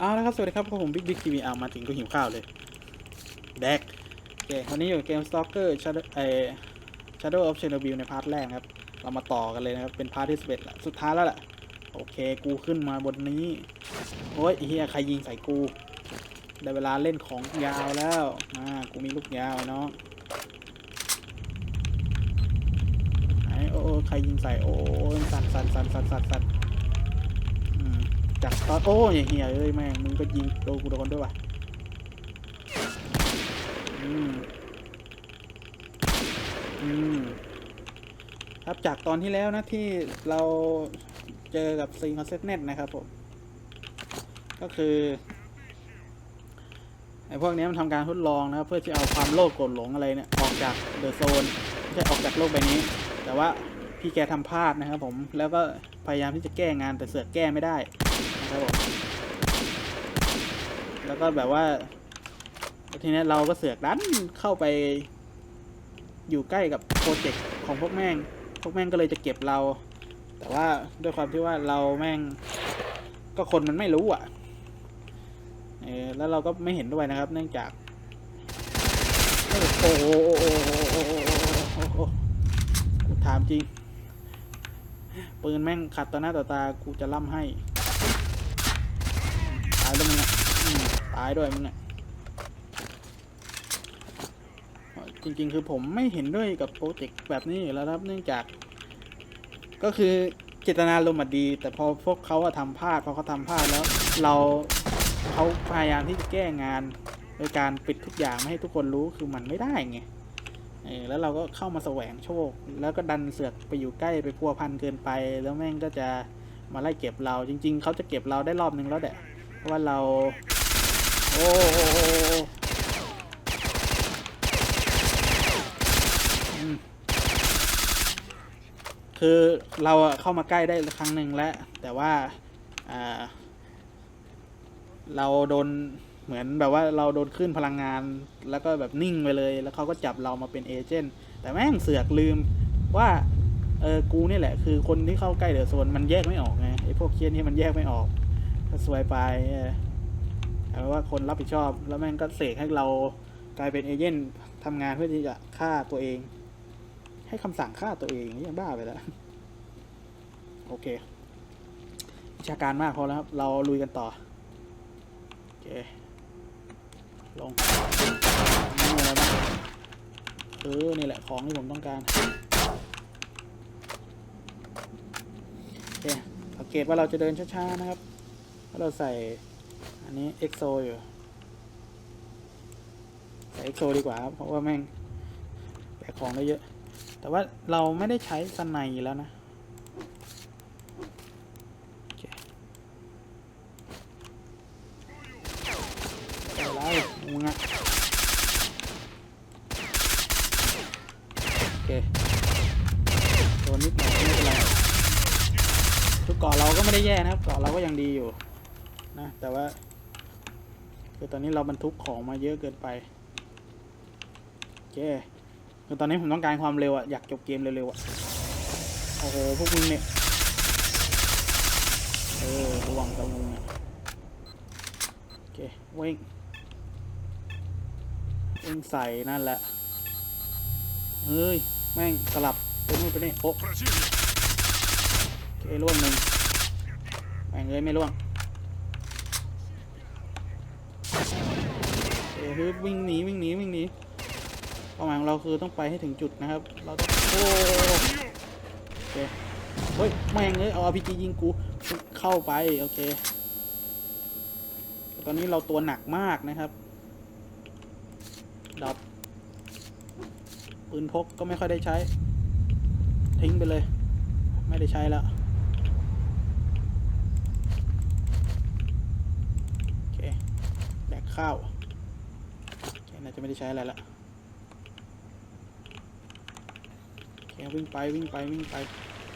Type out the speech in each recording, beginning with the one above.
เอาละครับ สวัสดีครับพวกผมบิ๊กบิ๊กทีวีเอามาถึงก็หิวข้าวเลยแดกโอเควันนี้อยู่เกม Stalker Shadow เอ่อ Shadow of Chernobyl ในพาร์ทแรกครับ เรามาต่อกันเลยนะครับ เป็นพาร์ทที่11ละสุดท้ายแล้วแหละโอเค กูขึ้นมาบนนี้ โอ้ยเฮียใครยิงใส่กู ได้เวลาเล่นของยาวแล้วมากูมีลูกยาวไอ้น้องไหนโอ้โอ้ใครยิงใส่โอ้ยสั่นสั่นสั่นสั่นสั่นสั่น จากตอนโอ้ยเฮียเอ้ยแม่งมึงก็ยิงโดนกูโดนด้วยว่ะอืมอืมครับจากตอนที่แล้วนะที่เราเจอกับซิงคอนเซ็ตเน็ตนะครับผม ก็คือไอ้พวกนี้มันทำการทดลองนะครับเพื่อจะเอาความโลภโกรธหลงอะไรเนี่ยออกจากเดอะโซนไม่ใช่ออกจากโลกใบนี้ แต่ว่าพี่แกทำพลาดนะครับผมแล้วก็พยายามที่จะแก้งานแต่เสือกแก้ไม่ได้ ครับผมแล้วก็แบบว่าทีนี้เราก็เสือกดันเข้าไป อยู่ใกล้กับโปรเจกต์ของพวกแม่ง พวกแม่งก็เลยจะเก็บเรา แต่ว่าด้วยความที่ว่าเราแม่ง ก็คนมันไม่รู้อะเออแล้วเราก็ไม่เห็นด้วยนะครับ เนื่องจากโอ้โหถามจริงปืนแม่งขัดต่อหน้าต่อตากูจะล่ำให้ายแล้วยมึงอะตายด้วยมึงอะจริงๆ คือผมไม่เห็นด้วยกับโปรเจกต์แบบนี้อยู่แล้วครับเนื่องจาก ก็คือเจตนาลมดี แต่พอพวกเขาอะทำพลาดพอเขาทำพลาดแล้ว เราเขาพยายามที่จะแก้งาน โดยการปิดทุกอย่างไม่ให้ทุกคนรู้คือมันไม่ได้ไงแล้วเราก็เข้ามาแสวงโชค แล้วก็ดันเสือกไปอยู่ใกล้ไปพัวพันเกินไป แล้วแม่งก็จะมาไล่เก็บเราจริง ๆเขาจะเก็บเราได้รอบนึงแล้วแหละ ว่าเรา โอ้คือเราเข้ามาใกล้ได้ครั้งหนึ่งแล้วแต่ว่าอ่าเราโดนเหมือนแบบว่าเราโดนขึ้นพลังงาน แล้วก็แบบนิ่งไปเลย แล้วเขาก็จับเรามาเป็นเอเจนต์แต่แม่งเสือกลืมว่าเออกูนี่แหละ คือคนที่เข้าใกล้เดือดโซนมันแยกไม่ออกไงไอ้พวกเคียนนี่มันแยกไม่ออก ก็สวยไปเออแต่ว่าคนรับผิดชอบ แล้วแม่งก็เสกให้เรากลายเป็นเอเจนต์ทำงานเพื่อที่จะฆ่าตัวเอง ให้คำสั่งฆ่าตัวเองนี่ยังบ้าไปแล้ว โอเควิชาการมากพอแล้วครับ เราลุยกันต่อ โอเค ลงนี่อะไรบ้างเออ นี่แหละของที่ผมต้องการ โอเคสังเกตว่าเราจะเดินช้าๆนะครับ เราเราใส่อันนี้ EXO อยู่ ใส่ EXO ดีกว่าครับ เพราะว่าแม่งแบกของได้เยอะ แต่ว่าเราไม่ได้ใช้สไนแล้วนะอะไรมึงอะโอเคโดนนิดหน่อยไม่เป็นไรคือเกาะเราก็ไม่ได้แย่นะครับเกาะเราก็ยังดีอยู่ นะ แต่ว่าคือตอนนี้เราบรรทุกของมาเยอะเกินไปโอเคคือตอนนี้ผมต้องการความเร็วอะอยากจบเกมเร็วๆอะโอ้โหพวกมึงเนี่ยเออระวังตะมุงเนี่ยโอเควิ่งเองใส่นั่นแหละเฮ้ยแม่งสลับไปนู่นไปนี่โอ้โอเคล่วงหนึ่งแม่งเลยไม่ล่วง เอ้ยฮึบวิ่งหนีวิ่งหนีวิ่งหนีเป้าหมายของเราคือต้องไปให้ถึงจุดนะครับ เราต้องโอ้โอเคเฮ้ยแม่งเลยเอาอาพีจียิงกูเข้าไปโอเค ตอนนี้เราตัวหนักมากนะครับดับปืนพกก็ไม่ค่อยได้ใช้ ทิ้งไปเลย ไม่ได้ใช้แล้ว โอเคแดก ข้าวน่าจะไม่ได้ใช้อะไรละโอเควิ่งไปวิ่งไปวิ่งไป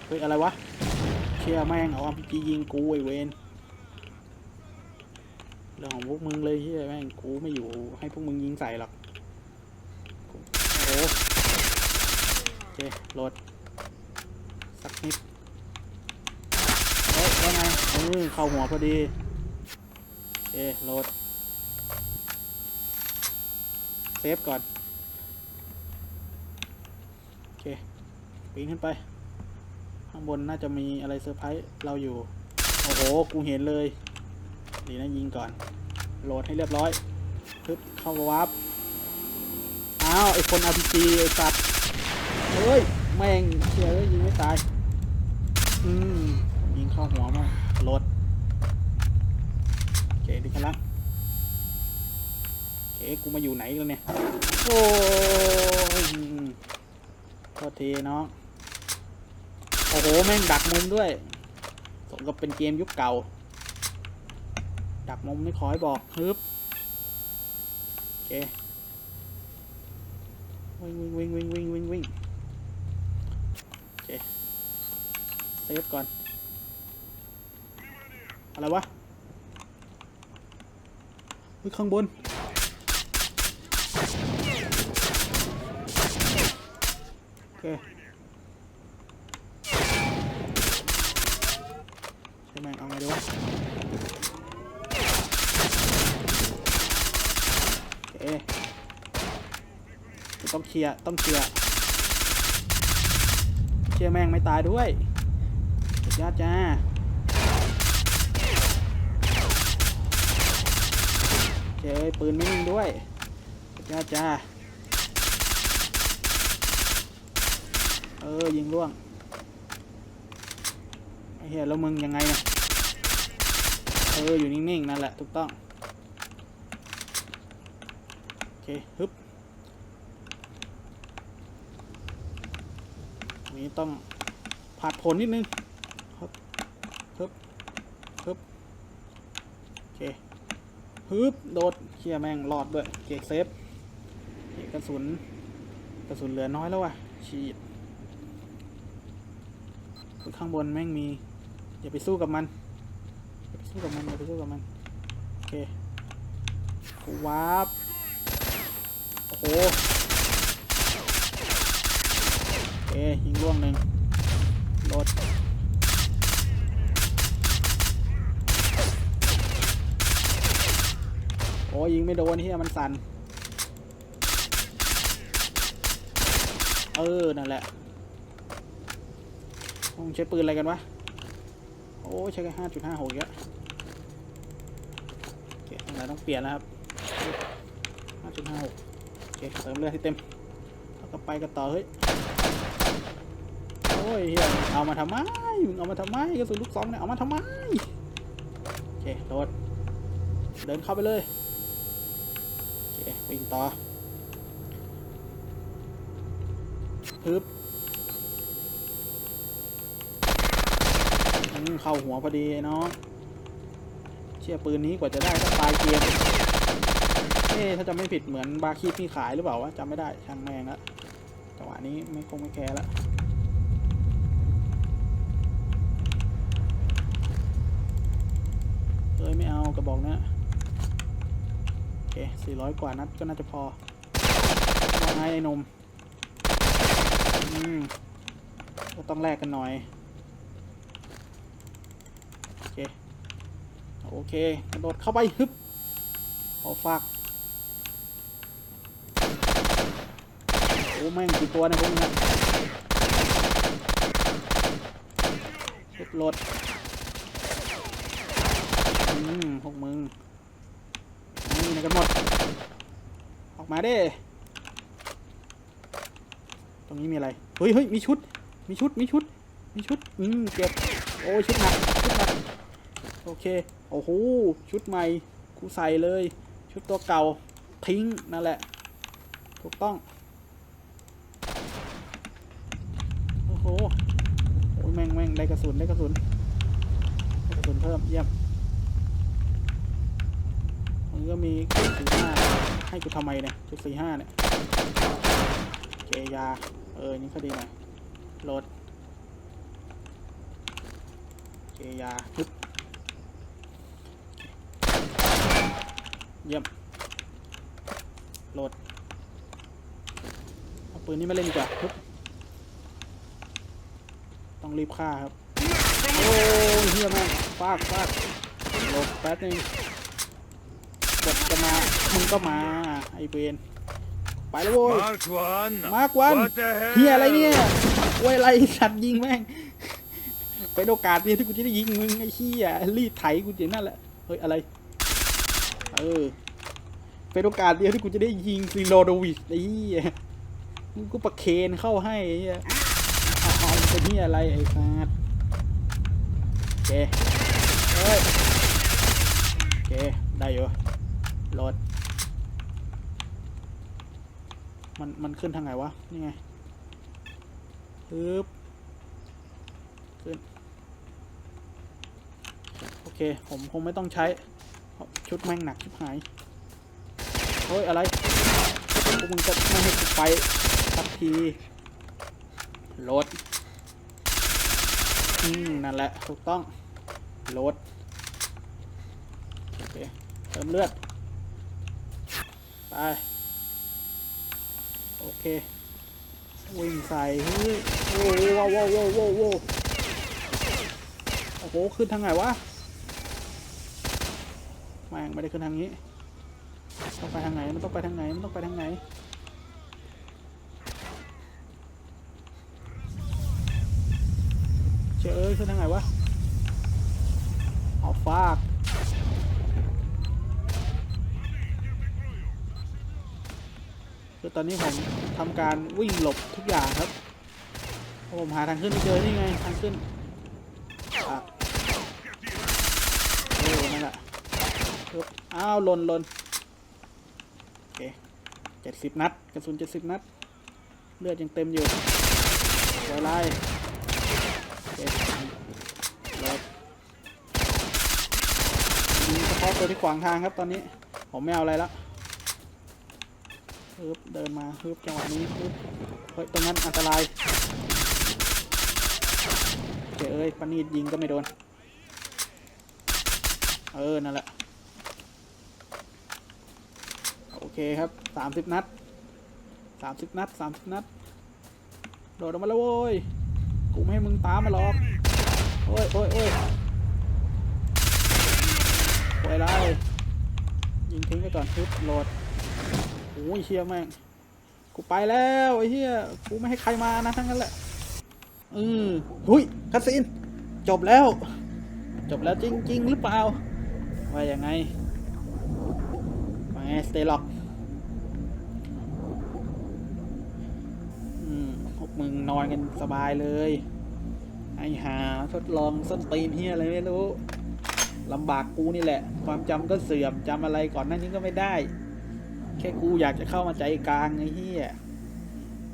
เฮ้ย อะไรวะ เชียแม่งเอาอาพีจยิงกูไอเวนเรื่องของพวกมึงเลยเฮียแม่งกูไม่อยู่ให้พวกมึงยิงใส่หรอก โอ้โอเคโหลดสักนิดเฮ้ยว่าไงเออเข้าหัวพอดีเคโหลด เซฟก่อน โอเคปีนขึ้นไป ข้างบนน่าจะมีอะไรเซอร์ไพรส์เราอยู่ โอ้โห กูเห็นเลย ดีนะยิงก่อน โหลดให้เรียบร้อยปึ๊บเข้าวาร์ปอ้าวไอคน RPG ไอสัตว์เฮ้ย แม่งเชียร์ยิงไม่ตาย อืม ยิงเข้าหัวมาโหลดโอเคดีกันละ โอเคกูมาอยู่ไหนแล้วเนี่ย โอ้ยอืมโทษทีน้องโอ้โห แม่งดักมุมด้วย สมกับเป็นเกมยุคเก่า ดักมุมไม่ขอให้บอกฮึบโอเค วิ่งวิ่งวิ่งวิ่งวิ่งวิ่งวิ่งโอเคเซฟก่อน อะไรวะเฮ้ยข้างบน โอเคใช่ไหมเอาไงดีวะโอเคต้องเคลียร์ต้องเคลียร์เชี่ยแม่งไม่ตายด้วยสุดยอดจ้าเจ้ยปืนไม่นิ่งด้วย สุดยอดจ้าเออ ยิงร่วง ไอ้เหี้ยแล้วมึงยังไงเนี่ยเออ อยู่นิ่งๆ นั่นแหละ ถูกต้อง โอเค ฮึบนี้ต้องผัดผลนิดนึงฮึบฮึบฮึบโอเคฮึบ โดดเคียแม่งรอดด้วย เก็กเซฟ กระสุน กระสุนเหลือน้อยแล้วว่ะ ฉีดข้างบนแม่งมี อย่าไปสู้กับมัน อย่าไปสู้กับมัน อย่าไปสู้กับมัน โอเควาร์ปโอ้โหโอเคยิงร่วงหนึ่งโดดโอ้ยยิงไม่โดนที่มันสั่น เออ นั่นแหละมึงใช้ปืนอะไรกันวะ โอ้ใช้แค่ห้าจุดห้าหกเยอะโอเคตรงไหนต้องเปลี่ยนแล้วครับห้าจุดห้าหกโอเคเติมเลือดให้เต็มแล้วก็ไปกันต่อเฮ้ย โอ้ยเฮียเอามาทำไมมึงเอามาทำไมกระสุนลูกซองเนี่ยเอามาทำไมโอเคโดดเดินเข้าไปเลยโอเควิ่งต่อ ฮึบอืมเข้าหัวพอดีไอ้น้องเชี่ยปืนนี้กว่าจะได้ก็ตายเกมเอ๊ะถ้าจะไม่ผิดเหมือนบาคีที่ขายหรือเปล่าวะจำไม่ได้ช่างแม่งละจังหวะนี้ไม่คงไม่แคร์ละเอ้ยไม่เอากระบอกเนี้ยโอเคสี่ร้อยกว่านัดก็น่าจะพอว่าไงไอ้นม ก็ต้องแลกกันหน่อย โอเค โอเค กระโดดเข้าไปฮึบเอาฝากโอ้แม่งกี่ตัวนะพวกนี้ฮึบโหลดอืมพวกมึงนี่ไหนกันหมด ออกมาเด้ รงนี้มีอะไร เฮ้ยเฮ้ยมีชุด มีชุด มีชุด มีชุด อืมเก็บ โอ้ยชุดหนัก ชุดหนัก โอเค โอ้โห ชุดใหม่ กูใส่เลย ชุดตัวเก่า ทิ้ง นั่นแหละ ถูกต้อง โอ้โห โอ้ยแม่งแม่งได้กระสุน ได้กระสุน ได้กระสุนเพิ่ม เยี่ยมมันก็มีจุดสี่ห้าให้กูทำไมเนี่ยจุดสี่ห้าเนี่ย เกยา เออ นี่ก็ดีหน่อยโหลดเกยาฮึบเยี่ยมโหลดเอาปืนนี้มาเล่นดีกว่าฮึบต้องรีบฆ่าครับ โอ้ยเฮียมากฟากฟากหลบแป๊บนึงกดจะมา มึงก็มา ไอเวน ไปแล้วโว้ย Mark one. มากวัน What the hell? เฮียอะไรเนี่ยโว้ยอะไรสัตว์ยิงแม่ง เป็นโอกาสเดียวที่กูจะได้ยิงมึงไอ้เฮียรีดไถกูอย่างนั่นแหละ เฮ้ยอะไร เออ เป็นโอกาสเดียวที่กูจะได้ยิงซีโรโดวิชไอ้เฮียมึงกูประเคนเข้าให้ไอ้เฮียเอาเอาเป็นเฮียอะไรไอ้สัตว์โอเคเฮ้ยโอเคได้อยู่โหลด มัน มันขึ้นทางไหนวะ นี่ไงปึ๊บขึ้น โอเค ผมคงไม่ต้องใช้ ชุดแม่งหนักชิบหายเฮ้ย อะไร พวกมึงจะไม่ให้ไปสักทีโหลดอืม นั่นแหละ ถูกต้องโหลดโอเคเติมเลือด ไป เควิ่งใส่เฮ้ยโอ้โหว้าวว้าวว้าวว้าวโอ้โหขึ้นทางไหนวะแม่งไม่ได้ขึ้นทางนี้ต้องไปทางไหนมันต้องไปทางไหนมันต้องไปทางไหนเจอเอ้ยขึ้นทางไหนวะเอาฟาก คือตอนนี้ผมทำการวิ่งหลบทุกอย่างครับผมหาทางขึ้นไม่เจอนี่ไงทางขึ้นอะเออนั่นแหละอ้าวหล่นหล่นโอเคเจ็ดสิบนัดกระสุนเจ็ดสิบนัด เลือดยังเต็มอยู่ไวไล่โอเคหลบยิงเฉพาะตัวที่ขวางทางครับตอนนี้ ผมไม่เอาอะไรแล้ว ฮึบเดินมาฮึบจังหวะนี้ฮึบเฮ้ยตรงนั้นอันตรายเจ๋เอ้ยปานีดยิงก็ไม่โดน เออ นั่นแหละ โอเคครับสามสิบนัดสามสิบนัดสามสิบนัด โดดออกมาแล้วโว้ยกูไม่ให้มึงตามมาหรอก โอ้ยโอ้ยโอ้ยโอ้ยไรยิงทิ้งไปก่อนฮึบโหลด อ้ยเฮียแม่งกูไปแล้วไอ้เฮียกูไม่ให้ใครมานะทั้งนั้นแหละอืมหุยคัสซีนจบแล้ว จบแล้วจริง ๆ หรือเปล่าว่ายังไงว่าไงสเตล็อกอืมพวกมึงนอนกันสบายเลย ไอ้หาทดลองส้นตีนเฮียอะไรไม่รู้ลำบากกูนี่แหละ ความจำก็เสื่อมจำอะไรก่อนหน้านี้ก็ไม่ได้ แค่กูอยากจะเข้ามาใจกลางไอ้เหี้ย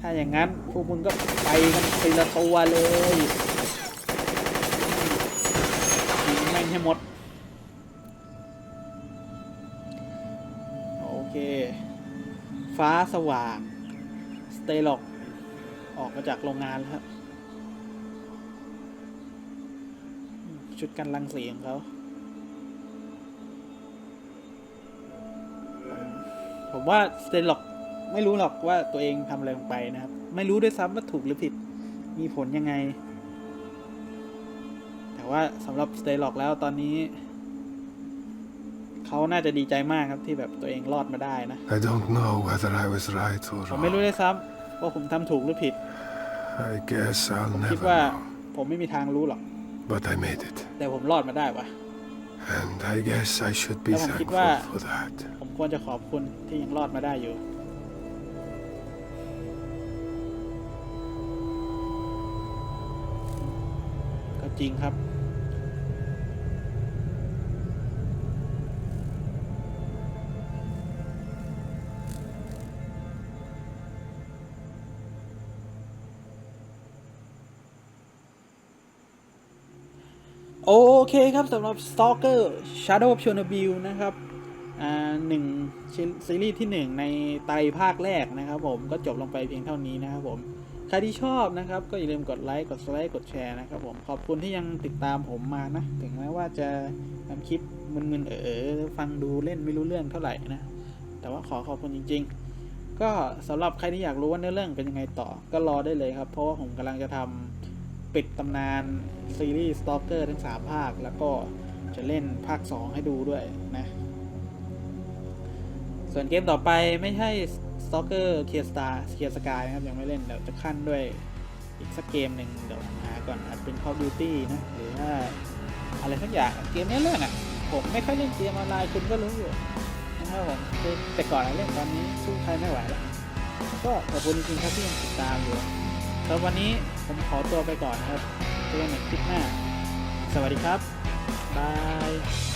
ถ้าอย่างนั้นพวกมึงก็ไปกันทีละตัวเลยยิงแม่งให้หมด โอเค ฟ้าสว่าง สเตล็อกออกมาจากโรงงานแล้วชุดกันรังสีของเขา ผมว่าสเตนล็อกไม่รู้หรอกว่าตัวเองทำอะไรลงไปนะครับ ไม่รู้ด้วยซ้ำว่าถูกหรือผิด มีผลยังไง แต่ว่าสำหรับสเตนล็อกแล้วตอนนี้ เขาน่าจะดีใจมากครับที่แบบตัวเองรอดมาได้นะ I don't know whether I was right or ผมไม่รู้ wrong. ด้วยซ้ำว่าผมทำถูกหรือผิด I guess I'll คิด never ว่า know. ผมไม่มีทางรู้หรอก But I made it. แต่ผมรอดมาได้วะ And I guess I should be Tamam, thankful git var. for that. ควรจะขอบคุณที่ยังรอดมาได้อยู่ ก็จริงครับ โอเคครับสำหรับ Stalker Shadow of Chernobyl นะครับ หนึ่งซีรีส์ที่หนึ่งในไตรภาคแรกนะครับผมก็จบลงไปเพียงเท่านี้นะครับผมใครที่ชอบนะครับก็อย่าลืมกดไลค์กดไลค์กดแชร์นะครับผมขอบคุณที่ยังติดตามผมมานะ ถึงแม้ว่าจะทำคลิปมึนๆเออฟังดูเล่นไม่รู้เรื่องเท่าไหร่นะ แต่ว่าขอขอบคุณจริง ๆ ก็สำหรับใครที่อยากรู้ว่าเนื้อเรื่องเป็นยังไงต่อก็รอได้เลยครับ เพราะว่าผมกำลังจะทำปิดตำนานซีรีส์ Stalker ทั้ง 3 ภาค แล้วก็จะเล่นภาค 2 ให้ดูด้วยนะ ส่วนเกมต่อไปไม่ใช่ Stalker k e y Star k e y Sky นะครับ ยังไม่เล่น เดี๋ยวจะขั้นด้วยอีกสักเกมหนึ่งเดี๋ยวหาก่อนอาจเป็น Call of Duty นะ หรือว่าอะไรสักอย่างเกมนี้เล่นอะ ผมไม่ค่อยเล่นเกมออนไลน์คุณก็รู้อยู่นะครับผมแต่ก่อนเล่นตอนนี้สู้ใครไม่ไหวแล้วก็ขอบคุณจริงๆครับที่ยังติดตามอยู่สำหรับวันนี้ผมขอตัวไปก่อนนะครับเจอกันใหม่คลิปหน้า สวัสดีครับบาย